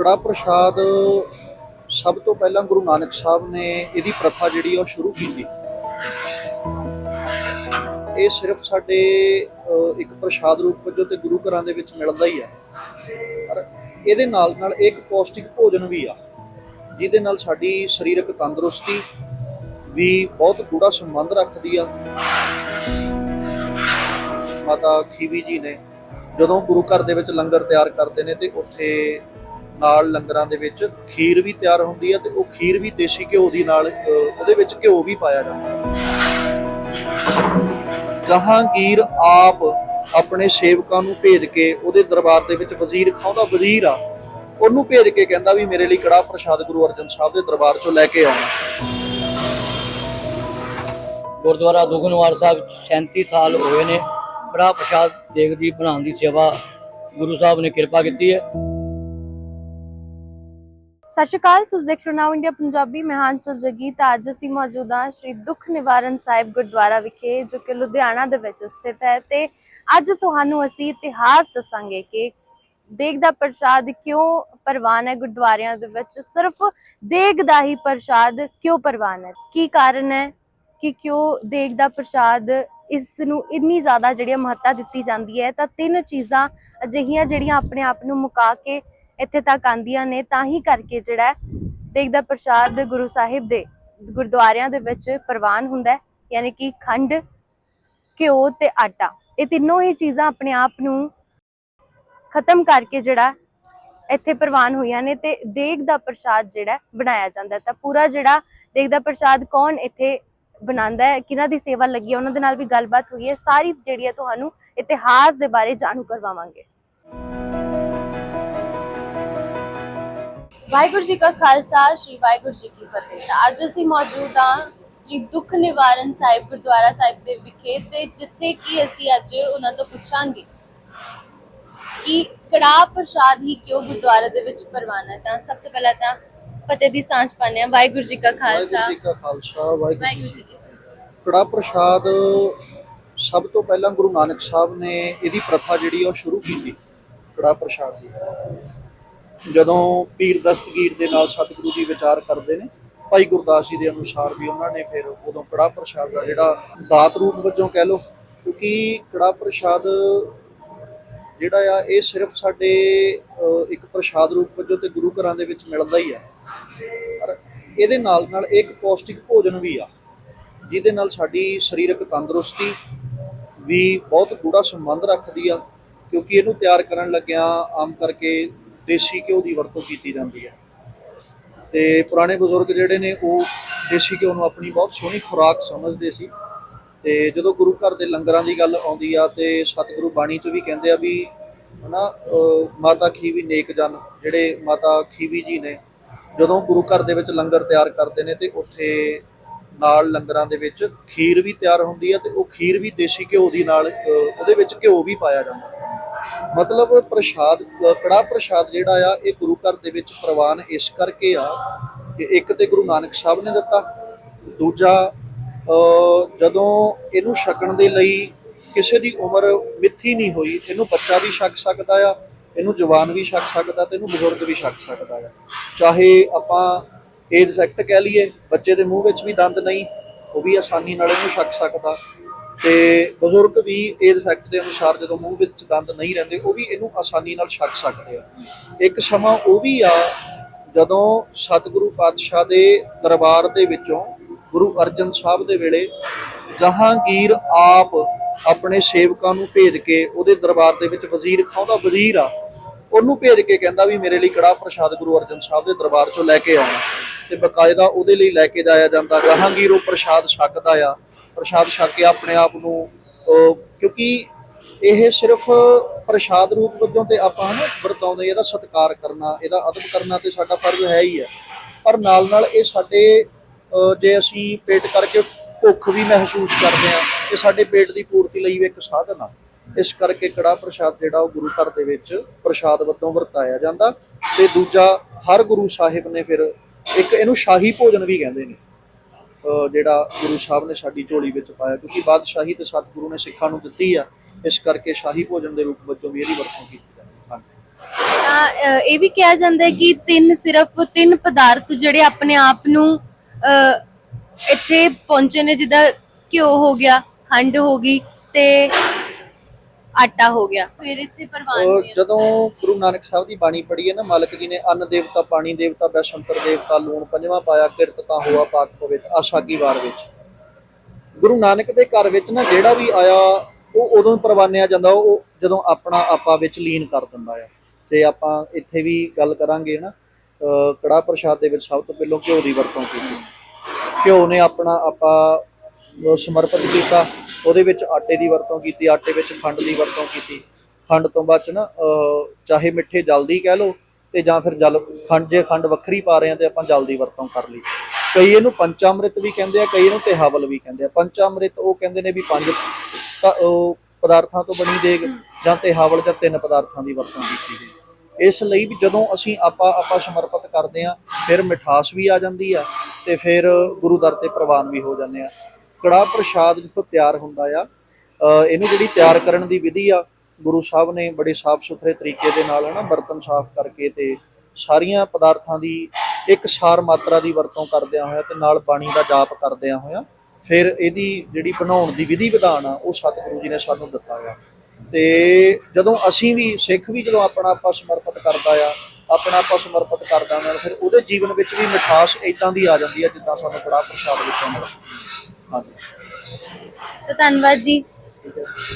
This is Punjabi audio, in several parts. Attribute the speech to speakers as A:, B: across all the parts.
A: ਕੜਾ ਪ੍ਰਸ਼ਾਦ ਸਭ ਤੋਂ ਪਹਿਲਾਂ ਗੁਰੂ ਨਾਨਕ ਸਾਹਿਬ ਨੇ ਇਹਦੀ ਪ੍ਰਥਾ ਜਿਹੜੀ ਆ ਉਹ ਸ਼ੁਰੂ ਕੀਤੀ। ਇਹ ਸਿਰਫ ਸਾਡੇ ਇੱਕ ਪ੍ਰਸ਼ਾਦ ਰੂਪ ਵਜੋਂ ਤੇ ਗੁਰੂ ਘਰਾਂ ਦੇ ਵਿੱਚ ਮਿਲਦਾ ਹੀ ਹੈ ਪਰ ਇਹਦੇ ਨਾਲ ਨਾਲ ਇੱਕ ਪੌਸ਼ਟਿਕ ਭੋਜਨ ਵੀ ਆ, ਜਿਹਦੇ ਨਾਲ ਸਾਡੀ ਸਰੀਰਕ ਤੰਦਰੁਸਤੀ ਵੀ ਬਹੁਤ ਗੂੜਾ ਸੰਬੰਧ ਰੱਖਦੀ ਆ। ਮਾਤਾ ਖੀਵੀ ਜੀ ਨੇ ਜਦੋਂ ਗੁਰੂ ਘਰ ਦੇ ਵਿੱਚ ਲੰਗਰ ਤਿਆਰ ਕਰਦੇ ਨੇ ਤੇ ਉੱਥੇ ਨਾਲ ਲੰਗਰਾਂ ਦੇ ਵਿੱਚ ਖੀਰ ਵੀ ਤਿਆਰ ਹੁੰਦੀ ਹੈ ਤੇ ਉਹ ਖੀਰ ਵੀ ਦੇਸੀ ਘਿਓ ਦੀ ਨਾਲ ਉਹਦੇ ਵਿੱਚ ਘਿਓ ਵੀ ਪਾਇਆ ਜਾਂਦਾ ਜਹਾਂਗੀਰ ਆਪ ਆਪਣੇ ਸੇਵਕਾਂ ਨੂੰ ਭੇਜ ਕੇ ਉਹਦੇ ਦਰਬਾਰ ਦੇ ਵਿੱਚ ਵਜ਼ੀਰ ਉਹਦਾ ਵਜ਼ੀਰ ਆ। ਉਹਨੂੰ ਭੇਜ ਕੇ ਕਹਿੰਦਾ ਵੀ ਮੇਰੇ ਲਈ ਕੜਾ ਪ੍ਰਸ਼ਾਦ ਗੁਰੂ ਅਰਜਨ ਸਾਹਿਬ ਦੇ ਦਰਬਾਰ ਚੋਂ ਲੈ ਕੇ ਆਉਣਾ।
B: ਗੁਰਦੁਆਰਾ ਦੁਗਨਵਾਰ ਸਾਹਿਬ 'ਚ 37 ਸਾਲ ਹੋਏ ਨੇ। ਕੜਾਹ ਪ੍ਰਸ਼ਾਦ ਦੇਗ ਦੀ ਬਣਾਉਣ ਦੀ ਸੇਵਾ ਗੁਰੂ ਸਾਹਿਬ ਨੇ ਕਿਰਪਾ ਕੀਤੀ ਹੈ।
C: ਸਤਿ ਸ਼੍ਰੀ ਅਕਾਲ, ਤੁਸੀਂ ਦੇਖ ਰਹੇ ਹੋ ਨਾਉ ਇੰਡੀਆ ਪੰਜਾਬੀ, ਮੈਂ ਹਾਂ ਚਲ ਜਗੀ ਤਾਂ ਅੱਜ ਅਸੀਂ ਮੌਜੂਦ ਹਾਂ ਸ਼੍ਰੀ ਦੁੱਖ ਨਿਵਾਰਨ ਸਾਹਿਬ ਗੁਰਦੁਆਰਾ ਵਿਖੇ, ਜੋ ਕਿ ਲੁਧਿਆਣਾ ਦੇ ਵਿੱਚ ਸਥਿਤ ਹੈ। ਤੇ ਅੱਜ ਤੁਹਾਨੂੰ ਅਸੀਂ ਇਤਿਹਾਸ ਦੱਸਾਂਗੇ ਕਿ ਦੇਗ ਦਾ ਪ੍ਰਸ਼ਾਦ ਕਿਉਂ ਪ੍ਰਵਾਨ ਹੈ ਗੁਰਦੁਆਰਿਆਂ ਦੇ ਵਿੱਚ। ਸਿਰਫ ਦੇਗ ਦਾ ਹੀ ਪ੍ਰਸ਼ਾਦ ਕਿਉਂ ਪ੍ਰਵਾਨ ਹੈ? ਕੀ ਕਾਰਨ ਹੈ ਕਿ ਕਿਉਂ ਦੇਗ ਦਾ ਪ੍ਰਸ਼ਾਦ ਇਸ ਨੂੰ ਇੰਨੀ ਜ਼ਿਆਦਾ ਜਿਹੜੀ ਮਹੱਤਤਾ ਦਿੱਤੀ ਜਾਂਦੀ ਹੈ? ਤਾਂ ਤਿੰਨ ਚੀਜ਼ਾਂ ਅਜਿਹੀਆਂ ਜਿਹੜੀਆਂ ਆਪਣੇ ਆਪ ਨੂੰ ਮੁਕਾ ਕੇ ਇੱਥੇ ਤੱਕ ਆਂਦੀਆਂ ਨੇ, ਤਾਂ ਹੀ ਕਰਕੇ ਜਿਹੜਾ ਦੇਖਦਾ ਪ੍ਰਸ਼ਾਦ ਗੁਰੂ ਸਾਹਿਬ ਦੇ ਗੁਰਦੁਆਰਿਆਂ ਦੇ ਵਿੱਚ ਪ੍ਰਵਾਨ ਹੁੰਦਾ ਹੈ, ਯਾਨੀ ਕਿ ਖੰਡ, ਘਿਓ ਤੇ ਆਟਾ। ਇਹ ਤਿੰਨੋਂ ਹੀ ਚੀਜ਼ਾਂ ਆਪਣੇ ਆਪ ਨੂੰ ਖਤਮ ਕਰਕੇ ਜਿਹੜਾ ਇੱਥੇ ਪ੍ਰਵਾਨ ਹੋਈਆਂ ਨੇ ਤੇ ਦੇਗ ਦਾ ਪ੍ਰਸ਼ਾਦ ਜਿਹੜਾ ਬਣਾਇਆ ਜਾਂਦਾ ਤਾਂ ਪੂਰਾ ਜਿਹੜਾ ਦੇਗ ਦਾ ਪ੍ਰਸ਼ਾਦ ਕੌਣ ਇੱਥੇ ਬਣਾਉਂਦਾ ਹੈ, ਕਿਹਨਾਂ ਦੀ ਸੇਵਾ ਲੱਗੀ ਹੈ, ਉਹਨਾਂ ਦੇ ਨਾਲ ਵੀ ਗੱਲਬਾਤ ਹੋਈ ਹੈ, ਸਾਰੀ ਜਿਹੜੀ ਹੈ ਤੁਹਾਨੂੰ ਇਤਿਹਾਸ ਦੇ ਬਾਰੇ ਜਾਣੂ ਕਰਵਾਵਾਂਗੇ। ਵਾਹਿਗੁਰੂ ਜੀ ਕਾ ਖਾਲਸਾ ਸ੍ਰੀ ਵਾਹਿਗੁਰੂ ਜੀ ਕੀ ਫਤਿਹ। ਅੱਜ ਅਸੀਂ ਮੌਜੂਦ ਹਾਂ ਸ੍ਰੀ ਦੁੱਖ ਨਿਵਾਰਨ ਸਾਹਿਬ ਗੁਰਦੁਆਰਾ ਸਾਹਿਬ ਦੇ ਵਿਖੇ ਤੇ ਜਿੱਥੇ ਕਿ ਅਸੀਂ ਅੱਜ ਉਹਨਾਂ ਤੋਂ ਪੁੱਛਾਂਗੇ ਕਿ ਕੜਾਹ ਪ੍ਰਸ਼ਾਦ ਹੀ ਕਿਉਂ ਗੁਰਦੁਆਰੇ ਦੇ ਵਿੱਚ ਪ੍ਰਵਾਨ ਤਾਂ ਸਭ ਤੋਂ ਪਹਿਲਾਂ ਤਾਂ ਫਤਿਹ ਦੀ ਸਾਂਝ ਪਾਉਂਦੇ ਹਾਂ। ਵਾਹਿਗੁਰੂ ਜੀ ਕਾ ਖਾਲਸਾ।
A: ਵਾਹਿਗੁਰੂ ਜੀ ਕਾ ਖਾਲਸਾ ਵਾਹਿਗੁਰੂ ਜੀ
C: ਕੀ ਫਤਿਹ।
A: ਕੜਾ ਪ੍ਰਸ਼ਾਦ ਸਭ ਤੋਂ ਪਹਿਲਾਂ ਗੁਰੂ ਨਾਨਕ ਸਾਹਿਬ ਨੇ ਇਹਦੀ ਪ੍ਰਥਾ ਜਿਹੜੀ ਆ ਉਹ ਸ਼ੁਰੂ ਕੀਤੀ ਕੜਾ ਪ੍ਰਸ਼ਾਦ ਦੀ। ਜਦੋਂ ਪੀਰ ਦਸਤਗੀਰ ਦੇ ਨਾਲ ਸਤਿਗੁਰੂ ਜੀ ਵਿਚਾਰ ਕਰਦੇ ਨੇ, ਭਾਈ ਗੁਰਦਾਸ ਜੀ ਦੇ ਅਨੁਸਾਰ ਵੀ ਉਹਨਾਂ ਨੇ ਫਿਰ ਉਦੋਂ ਕੜਾ ਪ੍ਰਸ਼ਾਦ ਦਾ ਜਿਹੜਾ ਦਾਤ ਰੂਪ ਵਜੋਂ ਕਹਿ ਲਓ, ਕਿਉਂਕਿ ਕੜਾ ਪ੍ਰਸ਼ਾਦ ਜਿਹੜਾ ਆ, ਇਹ ਸਿਰਫ ਸਾਡੇ ਇੱਕ ਪ੍ਰਸ਼ਾਦ ਰੂਪ ਵਜੋਂ ਤੇ ਗੁਰੂ ਘਰਾਂ ਦੇ ਵਿੱਚ ਮਿਲਦਾ ਹੀ ਆ। ਪਰ ਇਹਦੇ ਨਾਲ ਨਾਲ ਇਹ ਇੱਕ ਪੌਸ਼ਟਿਕ ਭੋਜਨ ਵੀ ਆ, ਜਿਹਦੇ ਨਾਲ ਸਾਡੀ ਸਰੀਰਕ ਤੰਦਰੁਸਤੀ ਵੀ ਬਹੁਤ ਗੂੜਾ ਸੰਬੰਧ ਰੱਖਦੀ ਆ, ਕਿਉਂਕਿ ਇਹਨੂੰ ਤਿਆਰ ਕਰਨ ਲੱਗਿਆਂ ਆਮ ਕਰਕੇ ਦੇਸੀ ਘਿਓ ਦੀ ਵਰਤੋਂ ਕੀਤੀ ਜਾਂਦੀ ਹੈ। ਤੇ ਪੁਰਾਣੇ ਬਜ਼ੁਰਗ ਜਿਹੜੇ ਨੇ, ਉਹ ਦੇਸੀ ਘਿਓ ਨੂੰ ਆਪਣੀ ਬਹੁਤ ਸੋਹਣੀ ਖੁਰਾਕ ਸਮਝਦੇ ਸੀ। ਤੇ ਜਦੋਂ ਗੁਰੂ ਘਰ ਦੇ ਲੰਗਰਾਂ ਦੀ ਗੱਲ ਆਉਂਦੀ ਆ, ਤੇ ਸਤਿਗੁਰੂ ਬਾਣੀ 'ਚ ਵੀ ਕਹਿੰਦੇ ਆ ਵੀ, ਹਨਾ, ਅਹ ਮਾਤਾ ਖੀਵੀ ਨੇਕ ਜਨ, ਜਿਹੜੇ ਮਾਤਾ ਖੀਵੀ ਜੀ ਨੇ, ਜਦੋਂ ਗੁਰੂ ਘਰ ਦੇ ਵਿੱਚ ਲੰਗਰ ਤਿਆਰ ਕਰਦੇ ਨੇ, ਤੇ ਉੱਥੇ ਨਾਲ ਲੰਗਰਾਂ ਦੇ ਵਿੱਚ ਖੀਰ ਵੀ ਤਿਆਰ ਹੁੰਦੀ ਹੈ ਤੇ ਉਹ ਖੀਰ ਵੀ ਦੇਸੀ ਘਿਓ ਦੀ ਨਾਲ ਉਹਦੇ ਵਿੱਚ ਘਿਓ ਵੀ ਪਾਇਆ ਜਾਂਦਾ। ਮਤਲਬ ਪ੍ਰਸ਼ਾਦ ਅਹ, ਕੜਾਹ ਪ੍ਰਸ਼ਾਦ ਜਿਹੜਾ ਆ ਇਹ ਗੁਰੂ ਘਰ ਦੇ ਵਿੱਚ ਪ੍ਰਵਾਨ ਇਸ ਕਰਕੇ ਆ ਕਿ ਇੱਕ ਤੇ ਗੁਰੂ ਨਾਨਕ ਸਾਹਿਬ ਨੇ ਦਿੱਤਾ ਦੂਜਾ ਜਦੋਂ ਇਹਨੂੰ ਛਕਣ ਦੇ ਲਈ ਕਿਸੇ ਦੀ ਉਮਰ ਮਿੱਥੀ ਨਹੀਂ ਹੋਈ ਇਹਨੂੰ ਬੱਚਾ ਵੀ ਛਕ ਸਕਦਾ ਆ ਇਹਨੂੰ ਜਵਾਨ ਵੀ ਛਕ ਸਕਦਾ ਤੇ ਇਹਨੂੰ ਬਜ਼ੁਰਗ ਵੀ ਛਕ ਸਕਦਾ ਆ। ਚਾਹੇ ਆਪਾਂ ਇਹ ਫੈਕਟ ਕਹਿ ਲਈਏ ਬੱਚੇ ਦੇ ਮੂੰਹ ਵਿੱਚ ਵੀ ਦੰਦ ਨਹੀਂ ਉਹ ਵੀ ਆਸਾਨੀ ਨਾਲ ਇਹਨੂੰ ਛਕ ਸਕਦਾ। ਤੇ ਬਜ਼ੁਰਗ ਵੀ ਏਜ ਫੈਕਟ ਦੇ ਅਨੁਸਾਰ ਜਦੋਂ ਮੂੰਹ ਵਿੱਚ ਦੰਦ ਨਹੀਂ ਰਹਿੰਦੇ, ਉਹ ਵੀ ਇਹਨੂੰ ਆਸਾਨੀ ਨਾਲ ਛਕ ਸਕਦੇ ਆ। ਇੱਕ ਸਮਾਂ ਉਹ ਵੀ ਆ, ਜਦੋਂ ਸਤਿਗੁਰੂ ਪਾਤਸ਼ਾਹ ਦੇ ਦਰਬਾਰ ਦੇ ਵਿੱਚੋਂ ਗੁਰੂ ਅਰਜਨ ਸਾਹਿਬ ਦੇ ਵੇਲੇ ਜਹਾਂਗੀਰ ਆਪ ਆਪਣੇ ਸੇਵਕਾਂ ਨੂੰ ਭੇਜ ਕੇ ਉਹਦੇ ਦਰਬਾਰ ਦੇ ਵਿੱਚ ਵਜ਼ੀਰ ਖਾਉਂਦਾ ਵਜ਼ੀਰ ਆ, ਉਹਨੂੰ ਭੇਜ ਕੇ ਕਹਿੰਦਾ ਵੀ ਮੇਰੇ ਲਈ ਕੜਾ ਪ੍ਰਸ਼ਾਦ ਗੁਰੂ ਅਰਜਨ ਸਾਹਿਬ ਦੇ ਦਰਬਾਰ ਚੋਂ ਲੈ ਕੇ ਆਉਣਾ। ਤੇ ਬਕਾਇਦਾ ਉਹਦੇ ਲਈ ਲੈ ਕੇ ਜਾਇਆ ਜਾਂਦਾ, ਜਹਾਂਗੀਰ ਉਹ ਪ੍ਰਸ਼ਾਦ ਛਕਦਾ ਆ। ਪ੍ਰਸ਼ਾਦ ਛਕ ਕੇ ਆਪਣੇ ਆਪ ਨੂੰ ਕਿਉਂਕਿ ਇਹ ਸਿਰਫ ਪ੍ਰਸ਼ਾਦ ਰੂਪ ਵਜੋਂ ਤੇ ਆਪਾਂ ਹਨਾ ਵਰਤਾਉਂਦੇ ਇਹਦਾ ਸਤਿਕਾਰ ਕਰਨਾ, ਇਹਦਾ ਅਦਬ ਕਰਨਾ ਤੇ ਸਾਡਾ ਫਰਜ਼ ਹੈ ਹੀ ਹੈ। ਪਰ ਨਾਲ ਨਾਲ ਇਹ ਸਾਡੇ ਜੇ ਅਸੀਂ ਪੇਟ ਕਰਕੇ ਭੁੱਖ ਵੀ ਮਹਿਸੂਸ ਕਰਦੇ ਆ ਇਹ ਸਾਡੇ ਪੇਟ ਦੀ ਪੂਰਤੀ ਲਈ ਵੀ ਇੱਕ ਸਾਧਨ ਆ। ਇਸ ਕਰਕੇ ਕੜਾ ਪ੍ਰਸ਼ਾਦ ਜਿਹੜਾ ਉਹ ਗੁਰੂ ਘਰ ਦੇ ਵਿੱਚ ਪ੍ਰਸ਼ਾਦ ਵਜੋਂ ਵਰਤਾਇਆ ਜਾਂਦਾ। ਤੇ ਦੂਜਾ, ਹਰ ਗੁਰੂ ਸਾਹਿਬ ਨੇ ਫਿਰ ਇੱਕ ਇਹਨੂੰ ਸ਼ਾਹੀ ਭੋਜਨ ਵੀ ਕਹਿੰਦੇ ਨੇ। ਜਿਹੜਾ ਗੁਰੂ ਸਾਹਿਬ ਨੇ ਸਾਡੀ ਝੋਲੀ ਵਿੱਚ ਪਾਇਆ ਕਿਉਂਕਿ ਬਾਦਸ਼ਾਹੀ ਤੇ ਸਤਿਗੁਰੂ ਨੇ ਸਿੱਖਾਂ ਨੂੰ ਦਿੱਤੀ ਆ ਇਸ ਕਰਕੇ ਸ਼ਾਹੀ ਭੋਜਨ ਦੇ ਰੂਪ ਵਜੋਂ ਵੀ ਇਹਦੀ ਵਰਤੋਂ ਕੀਤੀ ਜਾਂਦੀ
C: ਇਹ ਵੀ ਕਿਹਾ ਜਾਂਦਾ ਹੈ ਕਿ ਤਿੰਨ ਸਿਰਫ ਤਿੰਨ ਪਦਾਰਥ ਜਿਹੜੇ ਆਪਣੇ ਆਪ ਨੂੰ ਅ, ਇੱਥੇ ਪਹੁੰਚੇ ਨੇ ਜਿੱਦਾਂ ਘਿਓ ਹੋ ਗਿਆ ਖੰਡ ਹੋ ਗਈ ਤੇ ਆਟਾ ਹੋ ਗਿਆ। ਫਿਰ ਇੱਥੇ ਪ੍ਰਵਾਨ
A: ਉਹ
C: ਹੋਇਆ
A: ਜਦੋਂ ਗੁਰੂ ਨਾਨਕ ਸਾਹਿਬ ਦੀ ਬਾਣੀ ਪੜ੍ਹੀ ਹੈ ਨਾ ਮਾਲਕ ਜੀ ਨੇ ਅੰਨ ਦੇਵਤਾ ਪਾਣੀ ਦੇਵਤਾ ਬੈਸ਼ੰਤਰ ਦੇਵਤਾ ਲੂਣ ਪੰਜਵਾਂ ਪਾਇਆ ਕਿਰਤ ਤਾਂ ਹੋਆ ਪਾਕ ਪਵਿੱਤ ਆਸ਼ਾਗੀ ਵਾਰ ਵਿੱਚ। ਗੁਰੂ ਨਾਨਕ ਦੇ ਘਰ ਵਿੱਚ ਨਾ ਜਿਹੜਾ ਵੀ ਆਇਆ ਉਹ ਉਦੋਂ ਪ੍ਰਵਾਨਿਆ ਜਾਂਦਾ ਉਹ ਜਦੋਂ ਆਪਣਾ ਆਪਾ ਵਿੱਚ ਲੀਨ ਕਰ ਦਿੰਦਾ ਆ। ਤੇ ਆਪਾਂ ਇੱਥੇ ਵੀ ਗੱਲ ਕਰਾਂਗੇ ਨਾ ਅਹ ਕੜਾਹ ਪ੍ਰਸ਼ਾਦ ਦੇ ਵਿੱਚ ਸਭ ਤੋਂ ਪਹਿਲਾਂ ਘਿਓ ਦੀ ਵਰਤੋਂ ਕੀਤੀ। ਘਿਓ ਨੇ ਆਪਣਾ ਆਪਾ ਸਮਰਪਿਤ ਕੀਤਾ ਉਹਦੇ ਵਿੱਚ ਆਟੇ ਦੀ ਵਰਤੋਂ ਕੀਤੀ, ਆਟੇ ਵਿੱਚ ਖੰਡ ਦੀ ਵਰਤੋਂ ਕੀਤੀ। ਖੰਡ ਤੋਂ ਬਾਅਦ ਚ ਨਾ ਚਾਹੇ ਮਿੱਠੇ ਜਲਦੀ ਕਹਿ ਲਓ ਤੇ ਜਾਂ ਫਿਰ ਜਲ, ਖੰਡ ਜੇ ਖੰਡ ਵੱਖਰੀ ਪਾ ਰਹੇ ਆ ਤੇ ਆਪਾਂ ਜਲਦੀ ਵਰਤੋਂ ਕਰ ਲਈ। ਕਈ ਇਹਨੂੰ ਪੰਚਾਮ੍ਰਿਤ ਵੀ ਕਹਿੰਦੇ ਆ, ਕਈ ਇਹਨੂੰ ਤਿਹਾਵਲ ਵੀ ਕਹਿੰਦੇ ਆ। ਪੰਚਾਮ੍ਰਿਤ ਉਹ ਕਹਿੰਦੇ ਨੇ ਵੀ ਪੰਜ ਉਹ ਪਦਾਰਥਾਂ ਤੋਂ ਬਣੀ ਦੇਗ ਜਾਂ ਤਿਹਾਵਲ ਜਾਂ ਤਿੰਨ ਪਦਾਰਥਾਂ ਦੀ ਵਰਤੋਂ ਕੀਤੀ ਗਈ। ਇਸ ਲਈ ਵੀ ਜਦੋਂ ਅਸੀਂ ਆਪਾਂ ਆਪਾਂ ਸਮਰਪਿਤ ਕਰਦੇ ਆ ਫਿਰ ਮਿਠਾਸ ਵੀ ਆ ਜਾਂਦੀ ਆ ਤੇ ਫਿਰ ਗੁਰੂ ਦਰ ਤੇ ਪ੍ਰਵਾਨ ਵੀ ਹੋ ਜਾਂਦੇ ਆ। ਕੜਾਹ ਪ੍ਰਸ਼ਾਦ ਜਿੱਥੋਂ ਤਿਆਰ ਹੁੰਦਾ ਆ ਇਹਨੂੰ ਜਿਹੜੀ ਤਿਆਰ ਕਰਨ ਦੀ ਵਿਧੀ ਆ, ਗੁਰੂ ਸਾਹਿਬ ਨੇ ਬੜੇ ਸਾਫ਼ ਸੁਥਰੇ ਤਰੀਕੇ ਦੇ ਨਾਲ ਹਨਾ ਬਰਤਨ ਸਾਫ਼ ਕਰਕੇ ਤੇ ਸਾਰੀਆਂ ਪਦਾਰਥਾਂ ਦੀ ਇੱਕ ਸਾਰ ਮਾਤਰਾ ਦੀ ਵਰਤੋਂ ਕਰਦਿਆਂ ਹੋਇਆ ਤੇ ਨਾਲ ਬਾਣੀ ਦਾ ਜਾਪ ਕਰਦਿਆਂ ਹੋਇਆ ਫਿਰ ਇਹਦੀ ਜਿਹੜੀ ਬਣਾਉਣ ਦੀ ਵਿਧੀ ਵਿਧਾਨ ਆ, ਉਹ ਸਤਿਗੁਰੂ ਜੀ ਨੇ ਸਾਨੂੰ ਦਿੱਤਾ ਆ। ਤੇ ਜਦੋਂ ਅਸੀਂ ਵੀ, ਸਿੱਖ ਵੀ ਜਦੋਂ ਆਪਣਾ ਆਪਾ ਸਮਰਪਿਤ ਕਰਦਾ ਆ, ਆਪਣਾ ਆਪਾ ਸਮਰਪਿਤ ਕਰਦਾ ਨਾਲ ਫਿਰ ਉਹਦੇ ਜੀਵਨ ਵਿੱਚ ਵੀ ਮਿਠਾਸ ਇਦਾਂ ਦੀ ਆ ਜਾਂਦੀ ਆ ਜਿੱਦਾਂ ਸਾਨੂੰ ਕੜਾਹ ਪ੍ਰਸ਼ਾਦ ਵਿੱਚੋਂ ਮਿਲਦਾ
C: ਤਾਂ ਧੰਨਵਾਦ ਜੀ।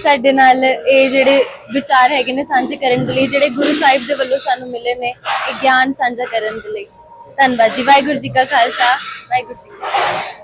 C: ਸਾਡੇ ਨਾਲ ਇਹ ਜਿਹੜੇ ਵਿਚਾਰ ਹੈਗੇ ਨੇ ਸਾਂਝੇ ਕਰਨ ਦੇ ਲਈ, ਜਿਹੜੇ ਗੁਰੂ ਸਾਹਿਬ ਦੇ ਵੱਲੋਂ ਸਾਨੂੰ ਮਿਲੇ ਨੇ, ਇਹ ਗਿਆਨ ਸਾਂਝਾ ਕਰਨ ਦੇ ਲਈ। ਧੰਨਵਾਦ ਜੀ। ਵਾਹਿਗੁਰੂ ਜੀ ਕਾ ਖਾਲਸਾ। ਵਾਹਿਗੁਰੂ ਜੀ ਕੀ ਫਤਿਹ।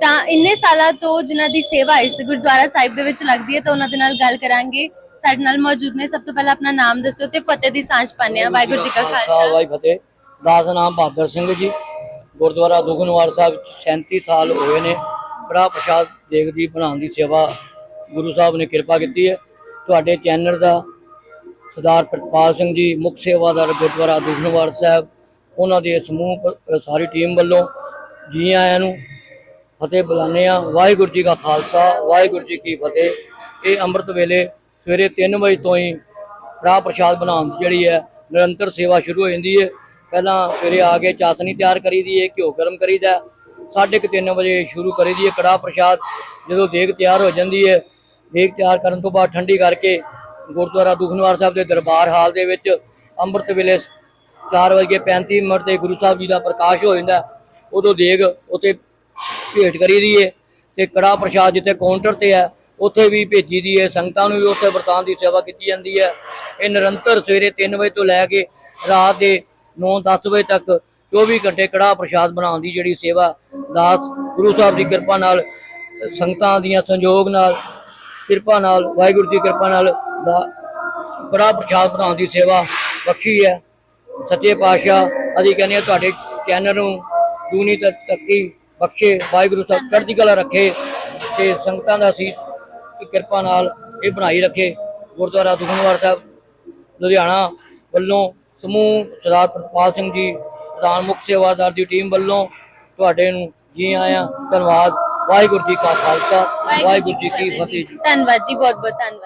C: ਤਾਂ ਇੰਨੇ ਸਾਲਾਂ ਤੋਂ ਜਿਨ੍ਹਾਂ ਦੀ ਸੇਵਾ ਇਸ ਗੁਰਦੁਆਰਾ ਸਾਹਿਬ ਦੇ ਵਿੱਚ ਲੱਗਦੀ ਹੈ ਤਾਂ ਉਹਨਾਂ ਦੇ ਨਾਲ ਗੱਲ ਕਰਾਂਗੇ। ਸਾਡੇ ਨਾਲ ਮੌਜੂਦ ਨੇ। ਸਭ ਤੋਂ ਪਹਿਲਾਂ ਆਪਣਾ ਨਾਮ ਦੱਸਿਓ ਤੇ ਫਤਿਹ ਦੀ ਸਾਂਝ ਪਾਉਂਦੇ ਹਾਂ। ਵਾਹਿਗੁਰੂ ਜੀ ਕਾ ਖਾਲਸਾ।
B: ਵਾਹਿ ਫਤਿਹ। ਦਾਸ ਨਾਮ ਬਹਾਦਰ ਸਿੰਘ ਜੀ। ਗੁਰਦੁਆਰਾ ਦੁਗਨਵਾਰ ਸਾਹਿਬ 'ਚ 37 ਸਾਲ ਹੋਏ ਨੇ। ਕੜਾਹ ਪ੍ਰਸ਼ਾਦ ਦੇਗ ਦੀ ਬਣਾਉਣ ਦੀ ਸੇਵਾ ਗੁਰੂ ਸਾਹਿਬ ਨੇ ਕਿਰਪਾ ਕੀਤੀ ਹੈ। ਤੁਹਾਡੇ ਚੈਨਲ ਦਾ ਸਰਦਾਰ ਪ੍ਰਤਪਾਲ ਸਿੰਘ ਜੀ, ਮੁੱਖ ਸੇਵਾਦਾਰ ਗੁਰਦੁਆਰਾ ਦੁਗਨਵਾਰ ਸਾਹਿਬ, ਉਹਨਾਂ ਦੇ ਸਮੂਹ ਸਾਰੀ ਟੀਮ ਵੱਲੋਂ ਜੀ ਆਇਆਂ ਨੂੰ ਫਤਿਹ ਬੁਲਾਉਂਦੇ ਆ ਵਾਹਿਗੁਰੂ ਜੀ ਕਾ ਖਾਲਸਾ, ਵਾਹਿਗੁਰੂ ਜੀ ਕੀ ਫਤਿਹ। ਇਹ ਅੰਮ੍ਰਿਤ ਵੇਲੇ ਸਵੇਰੇ 3 ਵਜੇ ਤੋਂ ਹੀ ਕੜਾਹ ਪ੍ਰਸ਼ਾਦ ਬਣਾਉਣ ਦੀ ਜਿਹੜੀ ਹੈ, ਨਿਰੰਤਰ ਸੇਵਾ ਸ਼ੁਰੂ ਹੋ ਜਾਂਦੀ ਹੈ। ਪਹਿਲਾਂ ਸਵੇਰੇ ਆ ਕੇ ਚਾਸਨੀ ਤਿਆਰ ਕਰੀ ਦੀ ਹੈ, ਘਿਓ ਗਰਮ ਕਰੀਦਾ ਹੈ। ਸਾਢੇ ਕੁ ਤਿੰਨ ਵਜੇ ਸ਼ੁਰੂ ਕਰੀ ਦੀ ਹੈ ਕੜਾਹ ਪ੍ਰਸ਼ਾਦ। ਜਦੋਂ ਦੇਗ ਤਿਆਰ ਹੋ ਜਾਂਦੀ ਹੈ ਦੇਗ ਤਿਆਰ ਕਰਨ ਤੋਂ ਬਾਅਦ ਠੰਡੀ ਕਰਕੇ ਗੁਰਦੁਆਰਾ ਦੁਖਨਵਾਰ ਸਾਹਿਬ ਦੇ ਦਰਬਾਰ ਹਾਲ ਦੇ ਵਿੱਚ ਅੰਮ੍ਰਿਤ ਵੇਲੇ 4:35 ਮਿੰਟ ਤੇ ਗੁਰੂ ਸਾਹਿਬ ਜੀ ਦਾ ਪ੍ਰਕਾਸ਼ ਹੋ ਜਾਂਦਾ ਉਦੋਂ ਦੇਗ ਉੱਤੇ ਭੇਟ ਕਰੀ ਦੀ ਏ ਤੇ ਕੜਾ ਪ੍ਰਸ਼ਾਦ ਜਿੱਥੇ ਕਾਊਂਟਰ ਤੇ ਹੈ, ਉੱਥੇ ਵੀ ਭੇਜੀ ਦੀ ਏ। ਸੰਗਤਾਂ ਨੂੰ ਵੀ ਉੱਥੇ ਵਰਤਾਨ ਦੀ ਸੇਵਾ ਕੀਤੀ ਜਾਂਦੀ ਹੈ। ਇਹ ਨਿਰੰਤਰ ਸਵੇਰੇ 3 ਵਜੇ ਤੋਂ ਲੈ ਕੇ ਰਾਤ ਦੇ 9-10 ਵਜੇ ਤੱਕ 24 ਘੰਟੇ ਕੜਾ ਪ੍ਰਸ਼ਾਦ ਬਣਾਉਣ ਦੀ ਜਿਹੜੀ ਸੇਵਾ ਦਾਸ ਗੁਰੂ ਸਾਹਿਬ ਦੀ ਕਿਰਪਾ ਨਾਲ ਸੰਗਤਾਂ ਦੀਆਂ ਸੰਯੋਗ ਨਾਲ ਕਿਰਪਾ ਨਾਲ ਵਾਹਿਗੁਰੂ ਦੀ ਕਿਰਪਾ ਨਾਲ ਦਾ ਕੜਾ ਪ੍ਰਸ਼ਾਦ ਬਣਾਉਣ ਦੀ ਸੇਵਾ ਬਖਸ਼ੀ ਹੈ। ਸੱਚੇ ਪਾਤਸ਼ਾਹ ਅਸੀਂ ਕਹਿੰਦੇ ਹਾਂ ਤੁਹਾਡੇ ਚੈਨਲ ਨੂੰ ਦੂਨੀ ਤੱਕ ਤਰੱਕੀ ਬਖਸ਼ੇ ਵਾਹਿਗੁਰੂ ਸਾਹਿਬ ਚੜ੍ਹਦੀ ਕਲਾ ਰੱਖੇ ਤੇ ਸੰਗਤਾਂ ਦਾ ਸੀ ਕਿਰਪਾ ਨਾਲ ਇਹ ਬਣਾਈ ਰੱਖੇ। ਗੁਰਦੁਆਰਾ ਦੁਖਨਵਾਰ ਸਾਹਿਬ ਲੁਧਿਆਣਾ ਵੱਲੋਂ ਸਮੂਹ ਸਰਦਾਰ ਪ੍ਰਤਪਾਲ ਸਿੰਘ ਜੀ ਪ੍ਰਧਾਨ ਮੁੱਖ ਸੇਵਾਦਾਰ ਦੀ ਟੀਮ ਵੱਲੋਂ ਤੁਹਾਡੇ ਨੂੰ ਜੀ ਆਇਆਂ ਧੰਨਵਾਦ। ਵਾਹਿਗੁਰੂ ਜੀ ਕਾ ਖਾਲਸਾ ਵਾਹਿਗੁਰੂ ਜੀ ਕੀ ਫਤਿਹ ਜੀ।
C: ਧੰਨਵਾਦ ਜੀ ਬਹੁਤ ਬਹੁਤ ਧੰਨਵਾਦ।